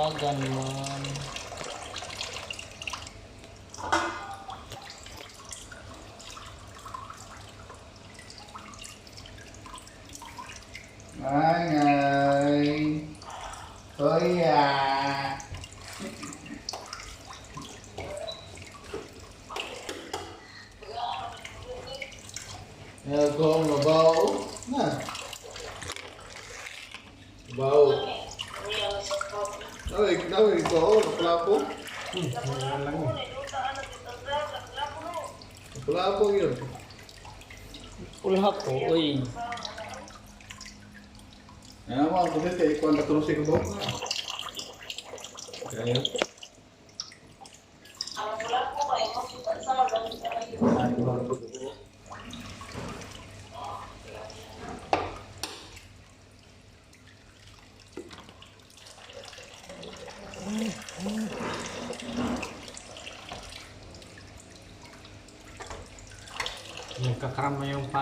ra dần Mọi người Tôi à Cô mà bố Naklapo yun. Ulhap ko, uy. Ano mo, ang kumit kay Kwan Katrusi ko ba? Kaya Nagkakrama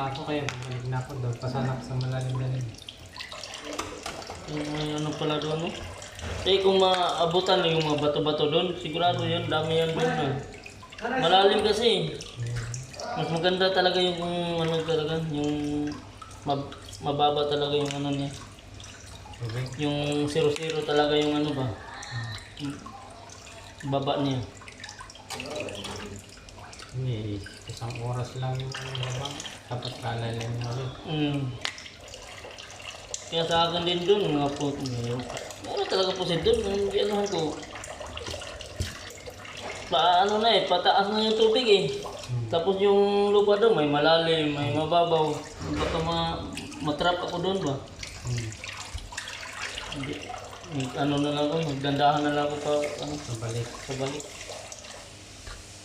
yung paa ko kaya bumalik na ako doon. Pasanak sa malalim na rin. Yung ano pala doon, no? Eh, kung maabutan yung mga bato-bato doon, sigurado yun, dami yan doon. No? Malalim kasi. Mas maganda talaga yung kung ano talaga, yung mab- mababa talaga yung ano niya. Yung zero-zero talaga yung ano ba? Baba niya. Hindi, isang oras lang yung labang. Dapat kalalim mo ulit. Mm. Kaya sa akin din doon, mga po, meron meron talaga po siya doon, hindi anuhan ko. Pa, ano na eh, pataas na yung tubig eh. Tapos yung lupa doon, may malalim, may mababaw. Baka ma, matrap ako doon ba? Hmm. Hindi, ano na lang ako, magdandahan na lang ako pa, ano, Pabalik. pabalik.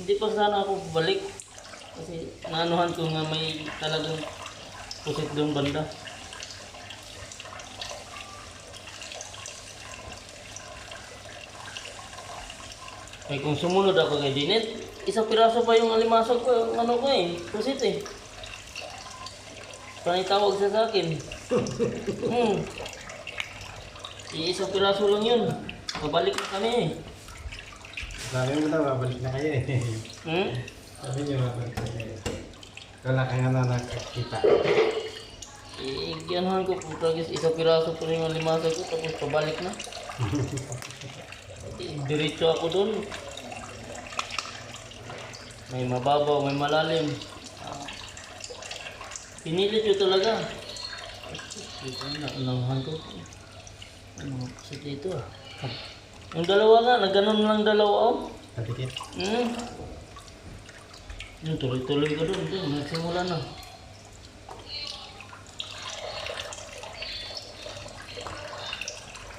Hindi pa sana ako balik. Kasi naanuhan ko nga may talagang pusit doon banda. Eh kung sumunod ako kay Janet, isang piraso pa yung alimasog ko, ano ko eh, pusit eh. Panay tawag siya sa akin. hmm. Isang piraso lang yun. Pabalik kami eh. Sabi mo na, babalik na kayo eh. Hmm? Sabi niyo, babalik na kayo. Wala ka nga na nakakita. Iigyanan ko po guys, isang piraso po rin yung limasa ko tapos pabalik na. Diretso ako doon. May mababaw, may malalim. Pinilit ko talaga. Ito na, unahan ko. Ano, kasi dito ah. Yung dalawa nga, nagganon lang dalawa oh. Patikit. Hmm. Yung tuloy-tuloy ko doon, doon, nagsimula na.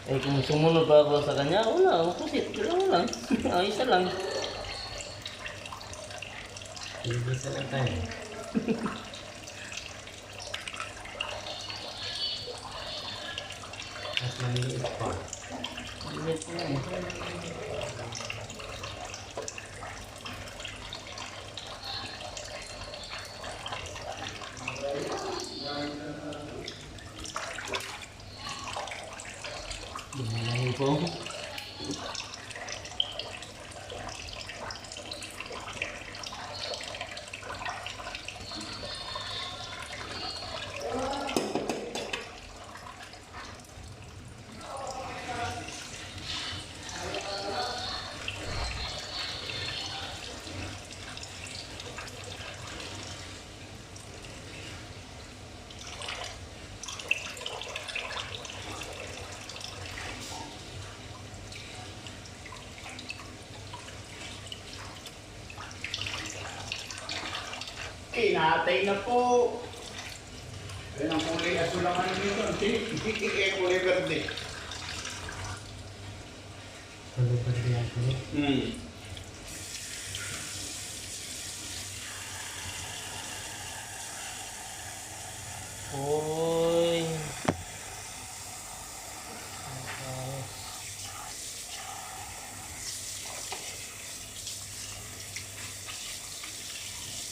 Eh kung sumunod pa ako sa kanya, wala, mapusit, dalawa lang. ah, isa lang. Ibig lang tayo. At maliit pa. Limit na eh. Dumalang po. Kinatay na po. Ayun ang kulay aso lang ano nito. Hindi kaya kulay verde. Pa rin yan. Hmm.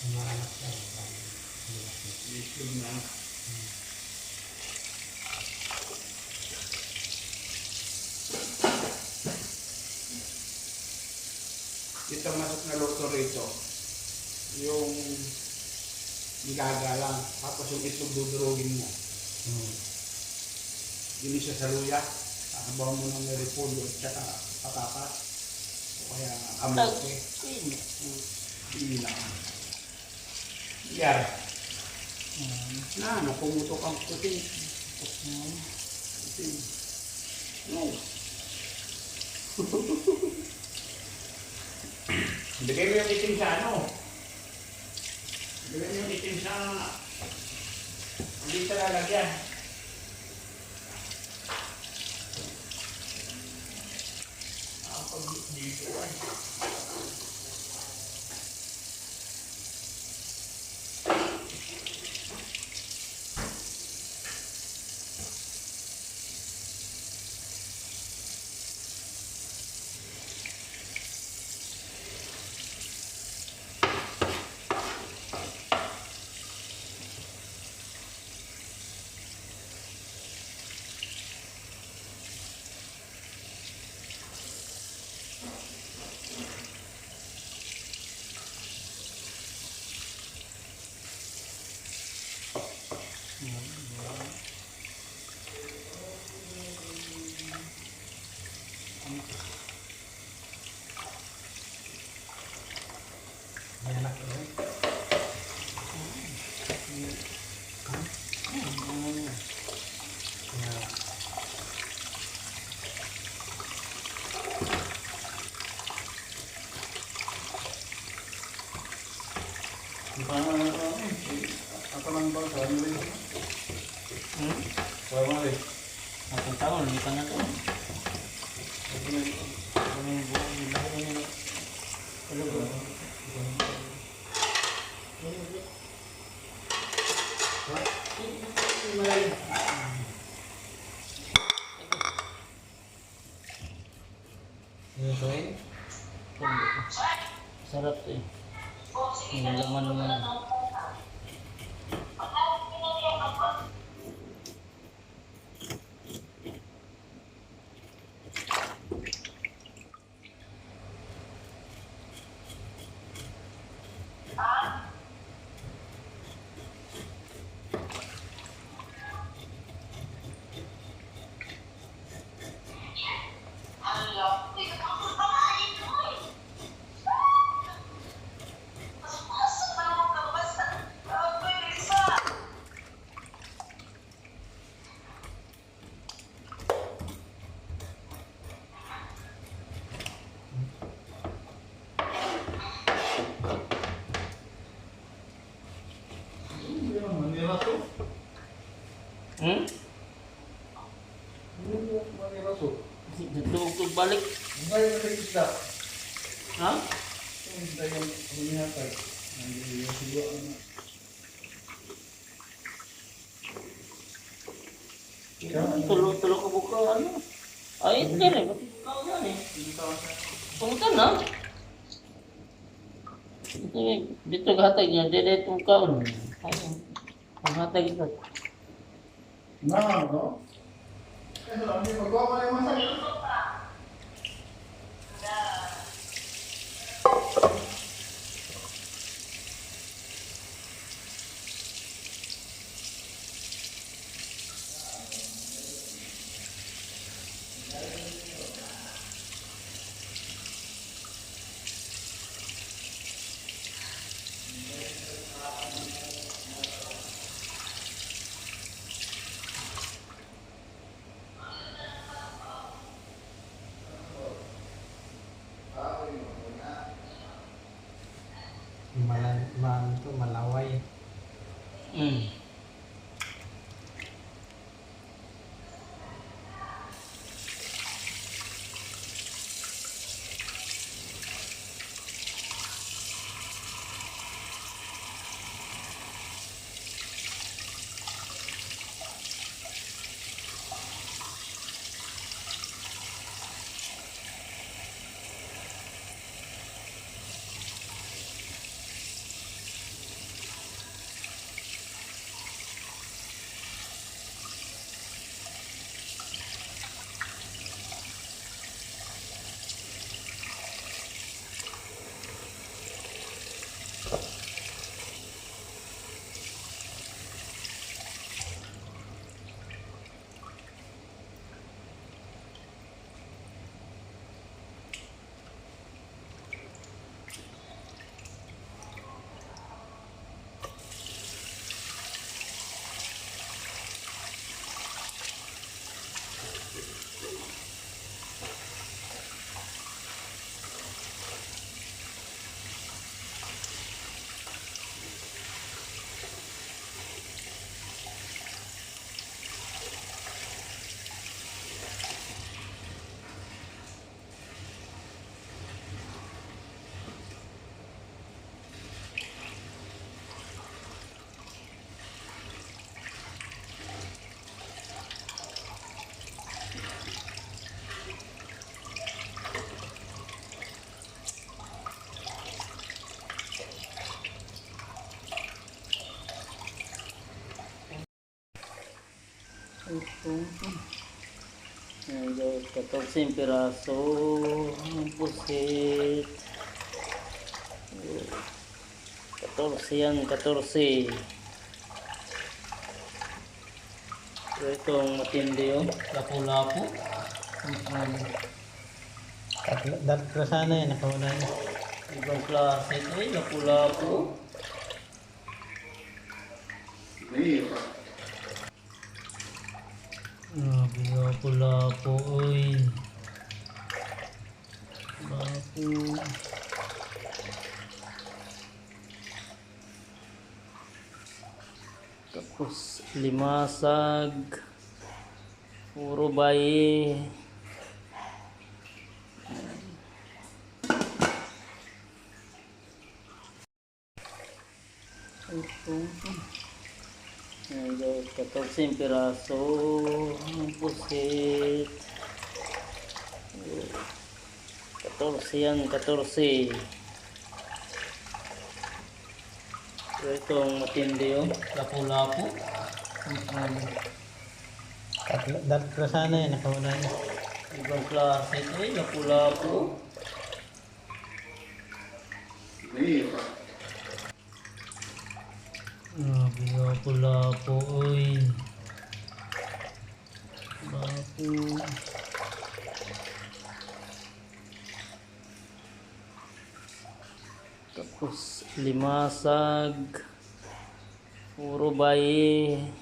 Mga anak ko. Ito na. pinakamasok na luto rito, yung nilagalang, tapos yung itlog dudurugin mo. Hmm. Ginisa sa luya, kakabaw mo ng repolyo at saka patatas. O kaya kamote. Hindi lang. Yan. Na, napumutok ang puting. Puting. No. Bigay mo yung itim sa ano. Bigay mo yung itim sa... Hindi sa lalagyan. Ako dito ay. May anak ko rin. Kaya, Ako lang ba? Sabi mo rin. Hmm? Sabi mo rin. Ang taon, hindi pa na to. Ano yung buhay nila? Ano yung- Ano ba? yun ko eh. Sarap to eh. Yung laman mo. Hmm? Natugtog balik. Ha? Tulo-tulo ko buka ano. Ay, hindi rin. Ikaw yan eh. Pumunta na. Dito, dito gatag niya. Dito itong kaon. Ayun. Ang hatag ito. Na, no? Kasi lang, hindi magawa mo malay, ma, ito, malaway. Mm. Ayan, 14 piraso ng pusit. 14 yan, 14. So itong matindi oh, lapu-lapu. Um, Tatlo, tatlo sana yan, nakauna na. ibang klase ito eh, lapu-lapu. Mahirap. Grabe, lapu-lapu, oy. Lapu. Tapos limasag. Puro bayi. Ayan guys, 14 piraso ng pusit. 14 yan, 14. So itong matindi oh, lapu-lapu. Um, Tatlo, tatlo sana yan, nakauna na. ibang klase ito eh, lapu-lapu. Mahirap. Grabe, lapu-lapu, oy. Lapu. Tapos limasag. Puro bayi.